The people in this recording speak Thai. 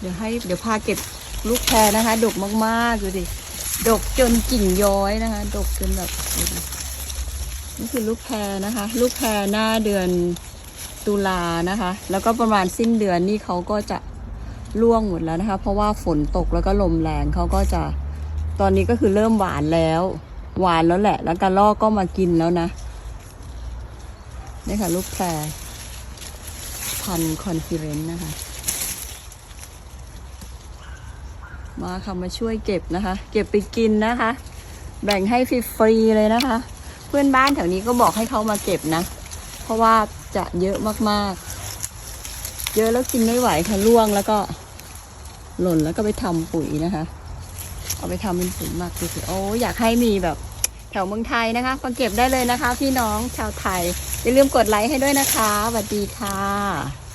เดี๋ยวให้เดี๋ยวพาเก็บลูกแพรนะคะ ดกมากๆดูดิ ดกจนกิ่งย้อยนะคะ ดกจนแบบดูนี่คือลูกแพรนะคะ ลูกแพรหน้าเดือนตุลานะคะ แล้วก็ประมาณสิ้นเดือนนี่เขาก็จะร่วงหมดแล้วนะคะ เพราะว่าฝนตกแล้วก็ลมแรงเขาก็จะตอนนี้ก็คือเริ่มหวานแล้ว หวานแล้วแหละ แล้วกระรอกก็มากินแล้วนะนี่ค่ะ ลูกแพรพันคอนฟิเรนต์นะคะ มาค่ะมาช่วยเก็บนะคะ เก็บไปกินนะคะ แบ่งให้ฟรีๆเลยนะคะ เพื่อนบ้านแถวนี้ก็บอกให้เขามาเก็บนะ เพราะว่าจะเยอะมากๆ เยอะแล้วกินไม่ไหวค่ะร่วงแล้วก็หล่นแล้วก็ไปทำปุ๋ยนะคะ เอาไปทำเป็นปุ๋ยหมักดูสิโอ้อยากให้มีแบบแถวเมืองไทยนะคะมาเก็บได้เลยนะคะ พี่น้องชาวไทยอย่าลืมกดไลค์ให้ด้วยนะคะสวัสดีค่ะ